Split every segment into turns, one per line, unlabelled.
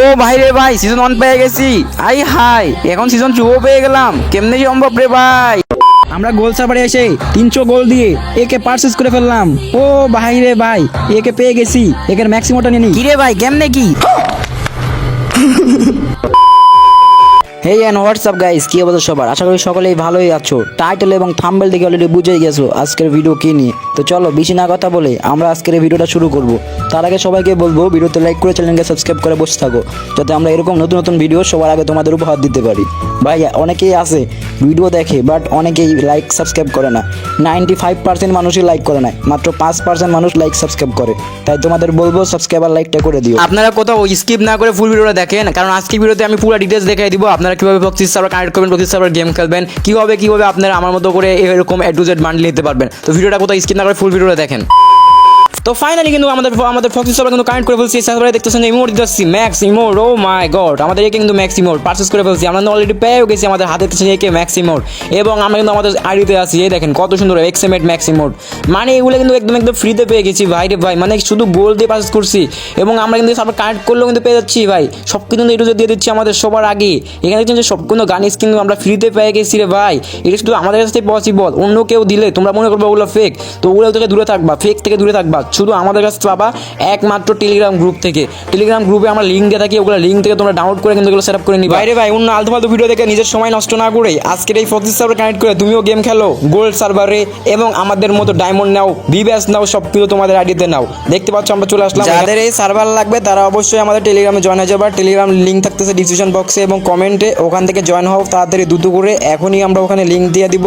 ও ভাই রে ভাই সিজন ওয়ান পেয়ে গেছি। আই হাই এখন সিজন টু পেয়ে গেলাম। কেমনে সম্ভব রে ভাই?
আমরা গোল সাপারে এসে তিনশো গোল দিয়ে একে পার্সেস করে ফেললাম। ও ভাই রে ভাই একে পেয়ে গেছি একের ম্যাক্সিমোটা নিয়ে নি।
কি রে ভাই কেমনে কি? হেই অ্যান্ড হোয়াটসঅ্যাপ গাইস কি অবস্থা সবার? আশা করি সকলেই ভালোই আছো। টাইটেল এবং থাম্বেল দেখে অলরেডি বুঝে গেছো আজকের ভিডিও কি নিয়ে। তো চলো বেশি না কথা বলে আমরা আজকের এই ভিডিওটা শুরু করব। তার আগে সবাইকে বলব, ভিডিওতে লাইক করে চ্যানেলকে সাবস্ক্রাইব করে বসে থাকো, যাতে আমরা এরকম নতুন নতুন ভিডিও সবার আগে তোমাদের উপহার দিতে পারি। ভাই, অনেকেই আছে ভিডিও দেখে বাট অনেকেই লাইক সাবস্ক্রাইব করে না। নাইনটি ফাইভ পার্সেন্ট মানুষই লাইক করে না, মাত্র পাঁচ পার্সেন্ট মানুষ লাইক সাবস্ক্রাইব করে। তাই তোমাদের বলব সাবস্ক্রাইবার লাইকটা করে দিও। আপনারা কোথাও স্কিপ না করে ফুল ভিডিওটা দেখেন, কারণ আজকের ভিডিওতে আমি পুরো ডিটেলস দেখাই দিব। আপনারা কীভাবে প্রক্সিস সার্ভার কানেক্ট করবেন প্রক্সিস সার্ভার গেম খেলবেন, কীভাবে কীভাবে আপনারা আমার মতো করে এরকম এ টু জেড বান্ডেল নিতে পারবেন। তো ভিডিওটা কোথাও স্কিপ না ফুল ভিডিওটা দেখেন। তো ফাইনালি কিন্তু আমাদের আমাদের ফক্সি সার্ভার কিন্তু কানেক্ট করে ফেলছি। সার্ভারে দেখতেছেন ইমোট দিতেছি। Max emote oh my god আমাদের একে কিন্তু ম্যাক্স ইমোট পারচেস করে ফেলছি। আমরা অলরেডি পেয়েও গেছি, আমাদের হাতে দেখতেছেন একে ম্যাক্স ইমোট এবং আমরা কিন্তু আমাদের আইডিতে আছি, এই দেখেন কত সুন্দর এক্সএমএট ম্যাক্স ইমোট মানে এগুলো কিন্তু একদম একদম ফ্রিতে পেয়ে গেছি, ভাই রে ভাই। মানে শুধু গোল দিয়ে পারচেস করছি। এবং আমরা কিন্তু সার্ভার কানেক্ট করলেও কিন্তু পেয়ে যাচ্ছি, ভাই। সব কিছু কিন্তু এটু দিয়ে দিচ্ছি আমাদের সবার আগে। এখানে দেখছেন যে সব কোনো গান কিন্তু আমরা ফ্রিতে পেয়ে গেছি রে ভাই। এটা শুধু আমাদের কাছে পসিবল অন্য কেউ দিলে তোমরা মনে করবে ওগুলো ফেক তো ওগুলো থেকে দূরে থাকবা ফেক থেকে দূরে থাকবা। শুধু আমাদের কাছে পাবা একমাত্র টেলিগ্রাম গ্রুপ থেকে। টেলিগ্রাম গ্রুপে আমরা লিঙ্ক দিয়ে থাকি ওগুলো লিঙ্ক থেকে তোমরা ডাউনলোড করে কিন্তু এগুলো সেট করে নিবা। বাইরে ভাই অন্য আলতু ফালতু ভিডিও দেখে নিজের সময় নষ্ট না করে আজকের এই ফক্সিস সার্ভার কানেক্ট করে তুমিও গেম খেলো গোল্ড সার্ভারে এবং আমাদের মতো ডায়মন্ড নাও বিব্যাস নাও সব কিছু তোমাদের আইডিতে নাও। দেখতে পাচ্ছ আমরা চলে আসলাম। যাদের এই সার্ভার লাগবে তারা অবশ্যই আমাদের টেলিগ্রামে জয়েন হয়ে যাবে। টেলিগ্রাম লিঙ্ক থাকতেছে ডিসক্রিপশন বক্সে এবং কমেন্টে ওখান থেকে জয়েন হও তাড়াতাড়ি দ্রুত করে। এখনই আমরা ওখানে লিঙ্ক দিয়ে দিব।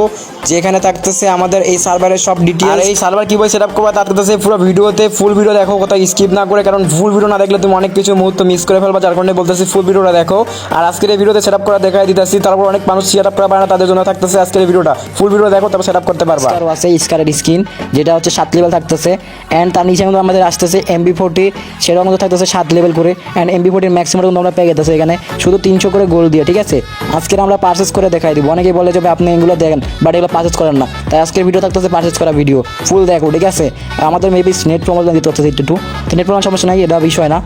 যেখানে থাকতেছে আমাদের এই সার্ভারের সব ডিটেলস এই সার্ভার কীভাবে সেট আপ করবা তার থাকতেছে পুরো ভিডিওতে ফুল ভিডিও দেখো কোথাও স্কিপ না করে, কারণ ফুল ভিডিও না দেখলে তুমি অনেক কিছু মুহূর্ত মিস করে ফেলবা, যার কারণে বলতেছি ফুল ভিডিওটা দেখো। আর আজকের এই ভিডিওতে সেট আপ করা দেখাই দিতেছি, তারপর অনেক মানুষ সেট আপ করা পারে না, তাদের জন্য থাকতেছে আজকের ভিডিওটা। ফুল ভিডিও দেখো, তারপর সেট আপ করতে পারবা। আর আছে স্কারের স্কিন যেটা হচ্ছে সাত লেভেল থাকতেছে। অ্যান্ড তার নিচে কিন্তু আমাদের আসতেছে এমবি ফোর্টি সেটাও কিন্তু থাকতেছে সাত লেভেল করে। অ্যান্ড এমবি ফোর্টির ম্যাক্সিমাম কিন্তু আমরা পেয়ে গেতেছে এখানে, শুধু তিনশো করে গোল দিয়ে, ঠিক আছে? আজকের আমরা পারচেস করে দেখাই দিব। অনেকেই বলে যে আপনি এগুলো দেখেন বাট এগুলো পারচেস করেন না। তাই আজকের ভিডিও থাকতেছে পারচেস করা ভিডিও ফুল দেখো, ঠিক আছে? আমাদের মেবি নেট প্রমোশন দিতে হচ্ছে একটু তো নেট প্রমোশন সমস্যা নাই, এটা বিষয় না।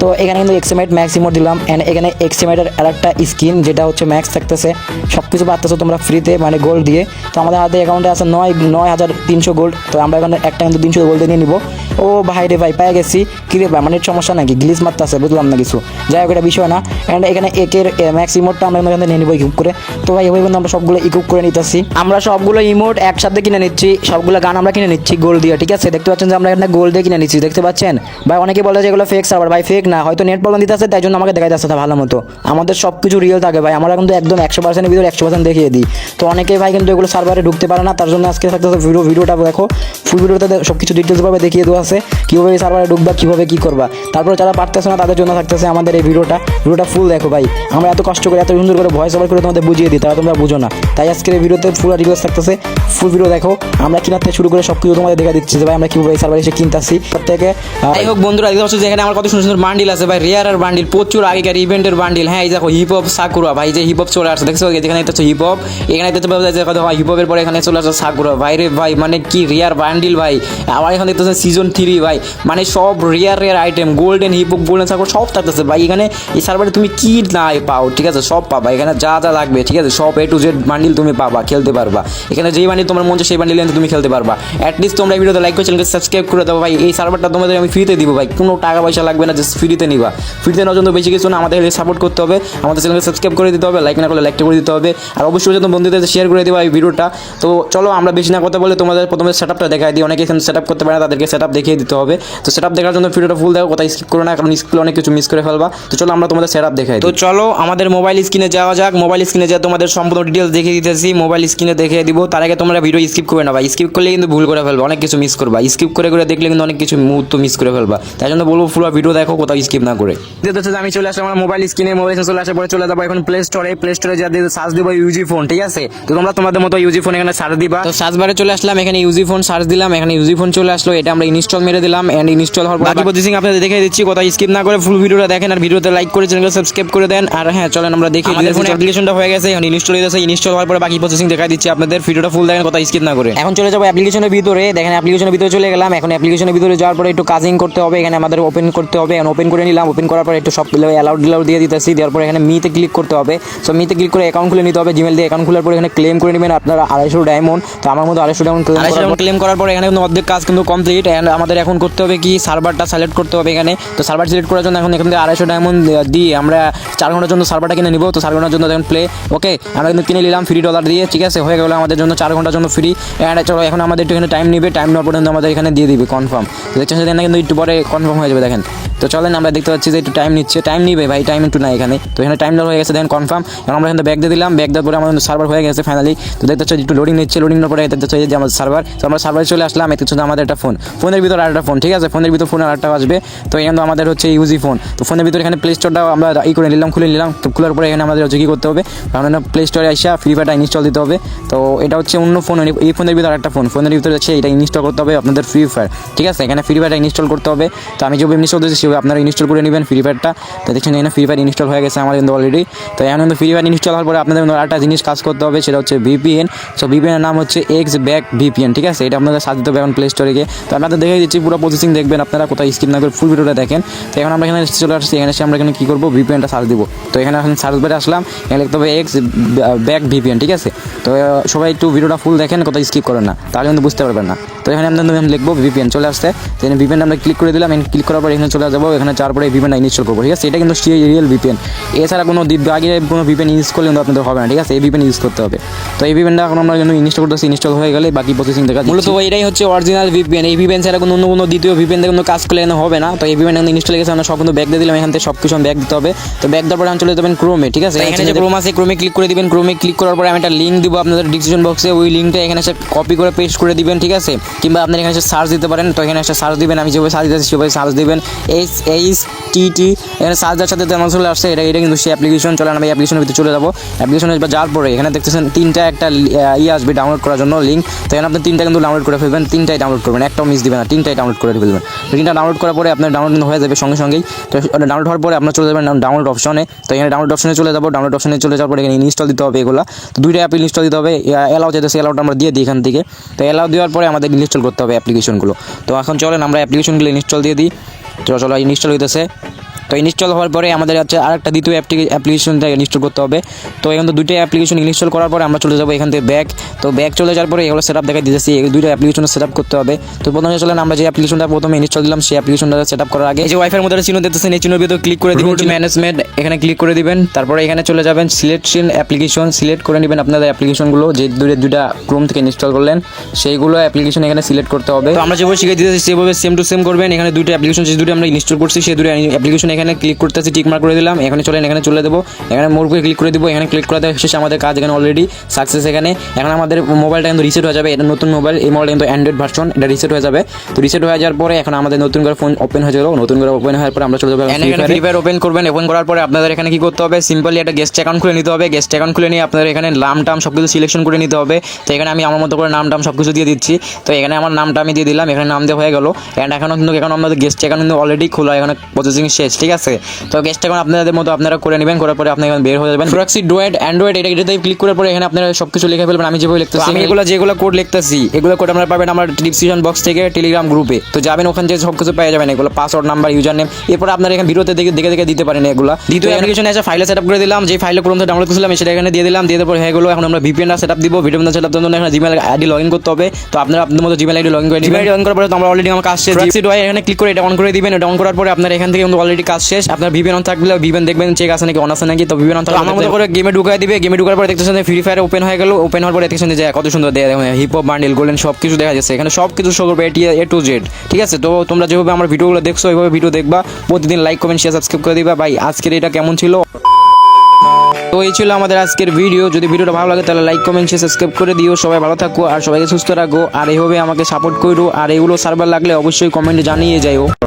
তো এখানে কিন্তু এক্সিমাইট ম্যাক্স দিলাম অ্যান্ড এখানে এক্সিমাইটের আর একটা স্কিন যেটা হচ্ছে ম্যাক্স থাকতেছে। সব কিছু পাচ্তেছো তোমরা ফ্রিতে মানে গোল্ড দিয়ে। তো আমাদের হাতে অ্যাকাউন্টে আছে নয় নয় হাজার তিনশো গোল্ড তো আমরা এখানে একটা কিন্তু তিনশো গোল্ড নিয়ে নিবো। ও ভাই রে ভাই, পেয়ে গেছি। কি রে ভাই মানে সমস্যা নাকি? গ্লিস মারতে আছে বুঝলাম না কিছু। যাই হোক, এটা বিষয় না। অ্যান্ড এখানে একের ম্যাক্স ইমোটটা আমরা এখানে নিয়ে নিবো ইকুপ করে। তো ভাই, এভাবে আমরা সবগুলো ইকুপ করে নিতেছি। আমরা সবগুলো ইমোট একসাথে কিনে নিচ্ছি, সবগুলো গান আমরা কিনে নিচ্ছি গোল দিয়ে, ঠিক আছে? দেখতে পাচ্ছেন যে আমরা এখানে গোল দিয়ে কিনে নিচ্ছি, দেখতে পাচ্ছেন? ভাই, অনেকে বলে যে এগুলো ফেক সার্ভার ভাই ফেক না। হয়তো নেট প্রবলেম দিতে আছে তাই জন্য আমাকে দেখাই যাচ্ছে ভালো মতো। আমাদের সব কিছু রিয়েল থাকে ভাই। আমরা কিন্তু একদম একশো পার্সেন্টের ভিতরে একশো পার্সেন্ট দেখিয়ে দিই। তো অনেকে ভাই কিন্তু এগুলো সার্ভারে ঢুকতে পারে না, তার জন্য আজকে থাকতে ভিডিও ভিডিওটা দেখো। ফুল ভিডিওতে সব কিছু ডিটেলসভাবে দেখিয়ে দেওয়া আছে, কীভাবে এই সার্ভারে ঢুকবা, কীভাবে কী করবা। তারপরে যারা পারতেছে না, তাদের জন্য থাকতেছে আমাদের এই ভিডিওটা। ভিডিওটা ফুল দেখো ভাই। আমরা এত কষ্ট করে, এত সুন্দর করে ভয়েস ওভার করে তোমাদের বুঝিয়ে দিই, তারা তোমরা বুঝো না। তাই আজকের এই ভিডিওতে ফুল ডিটেলস থাকতেছে ফুল ভিডিও দেখো। আমরা কিনার থেকে শুরু করে সব কিছু তোমাদের দেখা দিচ্ছি যে ভাই আমরা কীভাবে সার্ভারে এসে কিনতেছি প্রত্যেকে যাই হোক বন্ধুরা, দেখতে পাচ্ছ যে এখানে আমার কত সুন্দর সুন্দর বান্ডিল আছে ভাই। রেয়ার আর বান্ডিল প্রচুর আগেকার ইভেন্টের বান্ডিল হ্যাঁ এই দেখো হিপ হপ সাকুরা ভাই, যে হিপ হপ চলে আসছে, দেখছ? যেখানে দেখতে হিপ হপ এখানে দেখতে পাবো যে কথা হিপ হপের পরে এখানে চলে আসছে সাকুরা ভাই রে ভাই মানে কি রেয়ার বান্ডিল ভাই। আবার এখানে দেখতেছে সিজন থ্রি ভাই। মানে সব rare rare item golden hip hop golden sakura সব থাকতেছে ভাই। এখানে এই সার্ভারে তুমি কি না পাও, ঠিক আছে? সব পাবা। এখানে যা যা লাগবে, ঠিক আছে? সব এ টু জেড বান্ডিল তুমি পাবা, খেলতে পারবা। এখানে যেই বান্ডিল তোমার মন সেই এনে তুমি খেলতে পারবা। অ্যাটলিস্ট তোমরা এই ভিডিওতে লাইক করে চ্যানেলকে সাবস্ক্রাইব করে দেবো ভাই। এই সার্ভারটা তোমাদের আমি ফ্রিতে দিব ভাই। কোনো টাকা পয়সা লাগবে না জাস্ট ফ্রিতে নিবা। ফ্রিতে নেওয়ার জন্য বেশি কিছু না আমাদের সাপোর্ট করতে হবে। আমাদের চ্যানেলকে সাবস্ক্রাইব করে দিতে হবে লাইক না করলে লাইকটা করে দিতে হবে। আর অবশ্যই যত বন্ধুদের শেয়ার করে দেবা এই ভিডিওটা তো চলো আমরা বেশি না কথা বলে তোমাদের প্রথমে সেট আপটা দেখাই দিই। অনেকে এখানে সেট আপ করতে পারে না তাদেরকে সেট আপ দেখিয়ে দিতে হবে। তো সেট আপ দেখার জন্য ভিডিওটা ফুল দেখো কোথায় স্কিপ করো না কারণ স্কিপ অনেক কিছু মিস করে ফেলবা। তো চলো আমরা তোমাদের সেট আপ দেখাই তো চলো আমাদের মোবাইল স্ক্রিনে যাওয়া যাক। মোবাইল স্ক্রিনে যা তোমাদের সম্পূর্ণ ডিটেলস দেখিয়ে দিতেছি মোবাইল স্ক্রিনে দেখিয়ে দিব। তার আগে তোমরা ভিডিও স্কিপ করবে না ভাই। স্কিপ করলে কিন্তু ভুল করে ফেলবা অনেক কিছু মিস করবা। স্কিপ করে করে দেখলে কিন্তু অনেক কিছু মুহূর্ত মিস করে ফেলবা। তাই জন্য বলব পুরো ভিডিও দেখো কোথাও স্কিপ না করে। যেটা হচ্ছে যে আমি চলে আসলাম আমার মোবাইল স্ক্রিনে মোবাইল চলে আসার পরে চলে যাব এখন প্লে স্টোরে প্লে স্টোরে যা দিয়ে সার্চ দিব ইউজি ফোন ঠিক আছে? তো তোমরা তোমাদের মতো ইউজি ফোন এখানে সার্চ দিবা। তো সার্চ বারে চলে আসলাম এখানে ইউজি ফোন সার্চ দিলাম এখানে ইউজি ফোন চলে আসলো এটা আমরা ইনস্টল মেরে দিলাম এন্ড ইনস্টল হওয়ার পর বাকি প্রসেসিং আপনাদের দেখে দিচ্ছি কোথাও স্কিপ না করে ফুল ভিডিওটা দেখেন আর ভিডিওতে লাইক করে চ্যানেলকে সাবস্ক্রাইব করে দেন। আর হ্যাঁ চলেন আমরা দেখি আমাদের ফোন অ্যাপ্লিকেশনটা হয়ে গেছে এখন ইনস্টল হয়ে গেছে ইনস্টল হওয়ার পরে বাকি প্রসেসিং দেখাই দিচ্ছি আপনাদের। ভিডিওটা ফুল দেখেন দেখেন কথা স্কিপ না করে।
এখন চলে যাব অ্যাপ্লিকেশনের ভিতরে। দেখেন অ্যাপ্লিকেশনের ভিতরে চলে গেলাম। এখন অ্যাপ্লিকেশনের ভিতরে যাওয়ার পরে একটু কাজিং করতে হবে। এখানে আমাদের ওপেন করতে হবে। এখন ওপেন করে নিলাম। ওপেন করার পরে একটু সব অ্যালাউড ডিলাউড দিয়ে দিতেছি। দেওয়ার পরে এখানে মিতে ক্লিক করতে হবে। সো মিতে ক্লিক করে অ্যাকাউন্ট খুলে নিতে হবে। জিমেল দিয়ে অ্যাকাউন্ট খোলার পরে এখানে ক্লেম করে নেবেন। আপনারা আড়াইশো ডায়মন্ড তো আমার মতো আড়াইশো ডায়মন্ড
আড়াইশো ক্লেম করার পরে এখানে কিন্তু অর্ধেক কাজ কিন্তু কমপ্লিট অ্যান্ড আমাদের এখন করতে হবে কি? সার্ভারটা সিলেক্ট করতে হবে এখানে। তো সার্ভার সিলেক্ট করার জন্য এখন এখান থেকে আড়াইশো ডায়মন্ড দিয়ে আমরা চার ঘণ্টার জন্য সার্ভারটা কিনে নিব। তো চার ঘণ্টার জন্য দেখুন প্লে ওকে আমরা কিন্তু কিনে নিলাম ফ্রি ডলার দিয়ে। ঠিক আছে? হয়ে গেলো আমাদের জন্য চার ঘণ্টার জন্য ফ্রি অ্যান্ড চলো এখন আমাদের একটু টাইম নেবে টাইম নেওয়ার পর্যন্ত আমাদের এখানে দিয়ে দিবে কনফার্ম দেখছেন সেদিন কিন্তু একটু পরে কনফার্ম হয়ে যাবে, দেখেন। তো চলেন, আমরা দেখতে পাচ্ছি যে একটু টাইম নিচ্ছে। টাইম নিবে ভাই টাইম একটু নাই এখানে। তো এখানে টাইম হয়ে গেছে দেখেন কনফার্ম এখন আমরা এখানে ব্যাগ দিয়ে দিলাম। ব্যাগ দেওয়ার পরে আমাদের সার্ভার হয়ে গেছে ফাইনালি তো দেখতে পাচ্ছি, একটু লোডিং নিচ্ছে। লোডিং পরে দেখতে পাচ্ছি যে আমাদের সার্ভার তো আমরা সার্ভারে চলে আসলাম। এতে শুধু আমাদের একটা ফোন ফোনের ভিতরে আরেকটা ফোন ঠিক আছে? ফোনের ভিতর ফোন আরেকটা আসবে। তো এখানে আমাদের হচ্ছে ইউজি ফোন তো ফোনের ভিতরে এখানে প্লে স্টোরটাও আমরা ই করে নিলাম, খুলে নিলাম। তো খোলার পরে এখানে আমাদের হচ্ছে কী করতে হবে? কারণ প্লে স্টোরে আসা ফ্রি ফায়ারটা ইনস্টল দিতে হবে। তো এটা হচ্ছে অন্য ফোন এই ফোনের ভিতরে একটা ফোন ফোনের ভিতরে হচ্ছে এটা ইনস্টল করতে হবে আপনাদের ফ্রি ফায়ার ঠিক আছে? এখানে ফ্রি ফায়ারটা ইনস্টল করতে হবে। তো আমি যেভাবে ইনস্টল দিয়েছি সেভাবে আপনারা ইনস্টল করে নেবেন ফ্রি ফায়ারটা তো দেখছেন এখানে ফ্রি ফায়ার ইনস্টল হয়ে গেছে আমার কিন্তু অলরেডি তো এখন কিন্তু ফ্রি ফায়ার ইনস্টল হওয়ার পরে আপনাদের আরেকটা জিনিস কাজ করতে হবে, সেটা হচ্ছে ভিপিএন সো ভিপিএনের নাম হচ্ছে এক্স ব্যাক ভিপিএন ঠিক আছে? এটা আপনাদের সাথে দিতে হবে এখন প্লে স্টোরে গিয়ে। তো আপনাদের দেখে দিচ্ছি, পুরো প্রসেসিং দেখবেন আপনারা, কোথায় স্কিপ না করে ফুল ভিডিওটা দেখেন। তো এখন আমরা এখানে চলে আসছি, এখানে এসে আমরা এখানে কী করব? ভিপিএনটা সার্চ দিব। তো এখানে এখন সার্চ বারে আসলাম, এখানে লিখতে হবে এক্স ব্যাক ভিপিএন ঠিক আছে? তো সবাই একটু ভিডিওটা ফুল দেখেন, কোথায় স্কিপ করেন না। তাহলে কিন্তু বুঝতে পারবেন না। তো এখানে আমরা লিখব ভিপিএন চলে আসছে তো এখানে ভিপিএন আমরা ক্লিক করে দিলাম ক্লিক করার পর এখানে চলে যাব এখানে যাওয়ার পরে ভিপিএনটা ইনস্টল করব ঠিক আছে? এটা কিন্তু রিয়েল ভিপিএন এছাড়া কোনো আগে কোনো ভিপিএন ইউজ করলে কিন্তু আপনাদের হবে না ঠিক আছে? এই ভিপিএন ইউজ করতে হবে। তো এই ভিপিএনটা এখন আমরা কিন্তু ইনস্টল করতেছি ইনস্টল হয়ে গেলে বাকি প্রসেসিং দেখা মূলত এটাই হচ্ছে অরিজিনাল ভিপিএন এই ভিপিএন ছাড়া কোনো অন্য কোনো দ্বিতীয় ভিপিএন কোনো কাজ করলে এখানে হবে না। তো এই ভিপিএন ইনস্টল গেছে আমরা সব কিন্তু ব্যাগ দিয়ে দিলাম এখান থেকে সব কিছু ব্যাগ দিতে হবে। তো ব্যাগ দেওয়ার পরে আমি চলে যাবেন ক্রোমে ঠিক আছে? এখানে যে ক্রোম আছে ক্রোমে ক্লিক করে দিবেন। ক্রোমে ক্লিক করার পরে আমি একটা লিঙ্ক দিব আপনাদের ডিসক্রিপশন বক্সে ওই লিঙ্কটা এখানে এসে কপি করে পেস্ট করে দিবেন ঠিক আছে? কিংবা আপনার এখানে এসে সার্চ দিতে পারেন। তো এখানে এসে সার্চ দিবেন আমি যেভাবে সার্চ দিতেছি সেভাবে সার্চ দিবেন। এইচ এইচ টি টি এখানে সার্চ সাথে তেমন চলে আসছে, এটা এটা কিন্তু সেই অ্যাপ্লিকেশন চলে আমি অ্যাপ্লিকেশনের ভিতরে চলে যাব। অ্যাপ্লিকেশনে যাওয়ার পরে এখানে দেখতেছেন তিনটা একটা ইয়ে আসবে ডাউনলোড করার জন্য লিঙ্ক তো এখানে আপনি তিনটা কিন্তু ডাউনলোড করে ফেলবেন, তিনটাই ডাউনলোড করবেন, একটাও মিস দিবেন না, তিনটাই ডাউনলোড করে ফেলবেন। তিনটা ডাউনলোড করার পরে আপনার ডাউনলোড হয়ে যাবে সঙ্গে সঙ্গেই। তো ডাউনলোড হওয়ার পরে আপনার চলে যাবেন ডাউনলোড অপশনে তো এখানে ডাউনলোড অপশনে চলে যাব ডাউনলোড অপশনে চলে যাওয়ার পরে এখানে ইনস্টল দিতে হবে এগুলো। তো দুইটা অ্যাপ ইনস্টল দিতে হবে এলাও যেতে সেই এলাউটা আমরা দিয়ে দিই এখান থেকে। তো এলাও দেওয়ার পরে আমাদের ইনস্টল করতে হবে অ্যাপ্লিকেশনগুলো তো এখন চলেন, আমরা অ্যাপ্লিকেশনগুলো ইনস্টল দিয়ে দিই। তো চলো ইনস্টল হইতেছে। তো ইনস্টল হওয়ার পরে আমাদের হচ্ছে আরেকটা দ্বিতীয় অ্যাপ্লিকেশনটা ইনস্টল করতে হবে। তো এখন তো দুইটা অ্যাপ্লিকেশন ইনস্টল করার পরে আমরা চলে যাব এখান থেকে ব্যাক তো ব্যাক চলে যাওয়ার পরে এগুলো সেট আপ দেখা দিতেছি। এই দুইটা অ্যাপ্লিকেশন সেট আপ করতে হবে। তো প্রথমে চলেন আমরা যে অ্যাপ্লিকেশনটা প্রথমে ইনস্টল দিলাম সেই অ্যাপ্লিকেশনটা সেট আপ করার আগে এই যে ওয়াইফাইয়ের মধ্যে চিহ্ন দিতেছেন এই চিহ্নের ভিতরে ক্লিক করে দিবেন ম্যানেজমেন্ট এখানে ক্লিক করে দিবেন। তারপরে এখানে চলে যাবেন সিলেকশন অ্যাপ্লিকেশন সিলেক্ট করে নেবেন আপনাদের অ্যাপ্লিকেশনগুলো যে দুইটা দুইটা ক্রোম থেকে ইনস্টল করলেন সেইগুলো অ্যাপ্লিকেশন এখানে সিলেক্ট করতে হবে। তো আমরা যেভাবে শিখে দিতেছি সেভাবে সেম টু সেম করবেন। এখানে দুটো অ্যাপ্লিকেশন যে দুটো আমরা ইনস্টল করছি সেই দুটো অ্যাপ্লিকেশন এখানে ক্লিক করতেছি টিক মার্ক করে দিলাম। এখানে চলেন এখানে চলে দেবো। এখানে মোর করে ক্লিক করে দিব। এখানে ক্লিক করে দেওয়া শেষে আমাদের কাজ এখানে অলরেডি সাকসেস এখানে। এখন আমাদের মোবাইলটা কিন্তু রিসেট হয়ে যাবে। এটা নতুন মোবাইল এই মোবাইল কিন্তু অ্যান্ড্রয়েড ভার্সন এটা রিসেট হয়ে যাবে। তো রিসেট হয়ে যাওয়ার পরে এখন আমাদের নতুন করে ফোন ওপেন হয়ে যাবে নতুন করে ওপেন হওয়ার পরে আমরা চলে যাব ফ্রি ফায়ার ওপেন করবেন। ওপেন করার পরে আপনাদের এখানে কি করতে হবে? সিম্পলি একটা গেস্ট অ্যাকাউন্ট খুলে নিতে হবে। গেস্ট অ্যাকাউন্ট খুলে নিয়ে আপনাদের এখানে নাম টাম সব কিছু সিলেকশন করে নিতে হবে। তো এখানে আমি আমার মতো করে নাম টাম সব কিছু দিয়ে দিচ্ছি। তো এখানে আমার নামটা আমি দিয়ে দিলাম। এখানে নাম দেওয়া হয়ে গেল। অ্যান্ড এখনও কিন্তু এখন আমাদের গেস্ট অ্যাকাউন্ট কিন্তু অলরেডি খোলা। এখানে প্রসেসিং শেষ। ঠিক আছে? তো গেস্ট এখন আপনাদের মতো আপনারা করে নেবেন করার পরে আপনি এখানে বের হয়ে যাবেন। প্রক্সি ডোয়েড অ্যান্ড্রয়েড এটা এটাতে ক্লিক করার পরে এখানে আপনারা সব কিছু লিখে ফেলবেন আমি যেভাবে লিখতেছি আমি এগুলো যেগুলো কোড লিখতেছি এগুলো কোড আপনারা পাবেন আমার ডিসক্রিপশন বক্স থেকে টেলিগ্রাম গ্রুপে তো যাবেন ওখানে যে সব কিছু পেয়ে যাবেন এগুলো পাসওয়ার্ড নাম্বার ইউজার নেম এরপর আপনারা এখানে ভিডিওতে দেখে দেখে দেখে দিতে পারেন এগুলো। দ্বিতীয় অ্যাপ্লিকেশন এসে ফাইলে সেট আপ করে দিলাম যে ফাইলে ক্রোম ডাউনলোড করেছিলাম সেটা এখানে দিয়ে দিলাম। দিয়ে দেওয়ার পরে হয়ে গেলো এখন আমরা ভিপিএনটা সেট আপ দিব ভিডিও সেট আপ জন্য এখানে জিমেল আইডি লগ ইন করতে হবে। তো আপনারা আপনাদের মতো জিমেল আইডি লগ ইন করে জিমেল আইডি ইন করার পরে তো আমরা অলরেডি আমার কাজ শেষ এখানে ক্লিক করে এটা অন করে দিবেন এটা অন করার পরে আপনার এখান থেকে অলরেডি কাজ শেষ আপনার ভিপিএন অন থাকলে ভিভেন দেখবেন চেক আছে নাকি অন আছে নাকি তো ভিপিএন অন থাকলে আমার মতো করে গেমে ঢুকাই দিবে গেমে ঢুকার পরে দেখতেছেন ফ্রি ফায়ার ওপেন হয়ে গেল ওপেন হওয়ার পরে দেখতেছেন যে কত সুন্দর দেয় হিপ হপ বান্ডেল গোল্ডেন সব কিছু দেখা যাচ্ছে। এখানে সব কিছু শো করবে এটি এ টু জেড ঠিক আছে? তো তোমরা যেভাবে আমার ভিডিওগুলো দেখছ ওইভাবে ভিডিও দেখবা। প্রতিদিন লাইক কমেন্ট শেয়ার সাবস্ক্রাইব করে দিবা। ভাই আজকের এটা কেমন ছিল? তো এই ছিল আমাদের আজকের ভিডিও যদি ভিডিওটা ভালো লাগে তাহলে লাইক কমেন্ট শেয়ার সাবস্ক্রাইব করে দিও। সবাই ভালো থাকো আর সবাইকে সুস্থ রাখো। আর এইভাবে আমাকে সাপোর্ট করো। আর এগুলো সার্ভার লাগলে অবশ্যই কমেন্টে জানিয়ে যাও